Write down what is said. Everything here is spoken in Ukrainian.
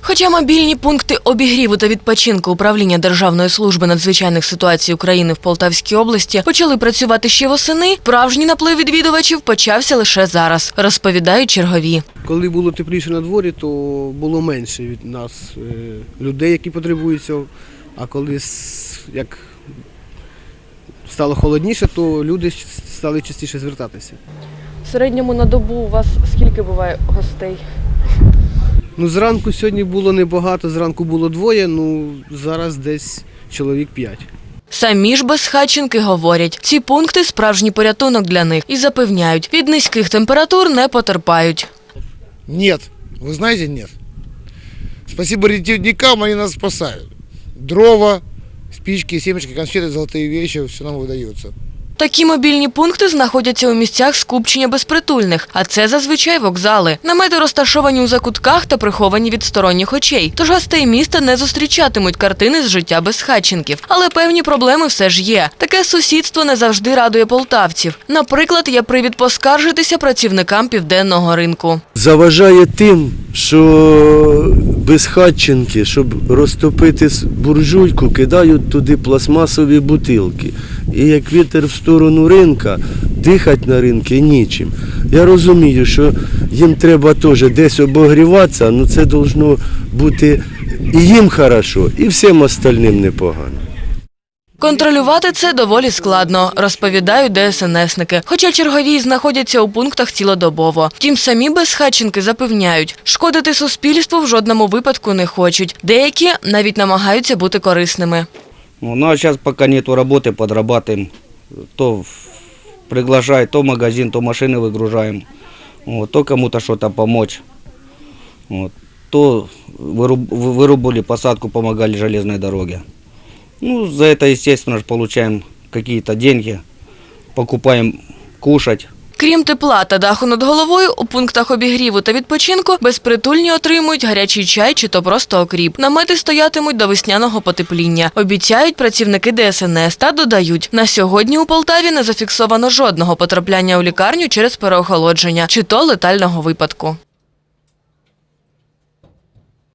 Хоча мобільні пункти обігріву та відпочинку управління Державної служби надзвичайних ситуацій України в Полтавській області почали працювати ще восени, справжній наплив відвідувачів почався лише зараз, розповідають чергові. Коли було тепліше на дворі, то було менше від нас е, людей, які потребують цього. А коли як стало холодніше, то люди стали частіше звертатися. В середньому на добу у вас скільки буває гостей? Ну, зранку сьогодні було небагато, зранку було двоє, ну зараз десь чоловік п'ять. Самі ж безхатченки говорять, ці пункти справжній порятунок для них і запевняють, від низьких температур не потерпають. Нет. Вы знаете, нет. Спасибо ретивникам, они нас спасают. Дрова, спички, семечки, конфеты, золотые вещи, все нам выдается. Такі мобільні пункти знаходяться у місцях скупчення безпритульних, а це зазвичай вокзали. Намети розташовані у закутках та приховані від сторонніх очей. Тож гостей міста не зустрічатимуть картини з життя безхатченків. Але певні проблеми все ж є. Таке сусідство не завжди радує полтавців. Наприклад, є привід поскаржитися працівникам південного ринку. заважає тим, що безхатченки, щоб розтопити буржуйку, кидають туди пластмасові бутилки. І як вітер в сторону ринка, дихати на ринки нічим. Я розумію, що їм треба теж десь обогріватися, але це должно бути і їм хорошо, і всім остальним непогано. Контролювати це доволі складно, розповідають ДСНСники. Хоча чергові знаходяться у пунктах цілодобово. Втім, самі безхатченки запевняють, шкодити суспільству в жодному випадку не хочуть. Деякі навіть намагаються бути корисними. Ну, ну, а сейчас пока нету работы, подрабатываем. То приглашают, то магазин, то машины выгружаем. Вот, то кому-то что-то помочь. Вот, то выруб- вы- вырубали посадку, помогали железной дороге. Ну, за это, естественно, же получаем какие-то деньги, покупаем кушать. Крім тепла та даху над головою, у пунктах обігріву та відпочинку безпритульні отримують гарячий чай чи то просто окріп. Намети стоятимуть до весняного потепління. Обіцяють працівники ДСНС та додають, на сьогодні у Полтаві не зафіксовано жодного потрапляння у лікарню через переохолодження чи то летального випадку.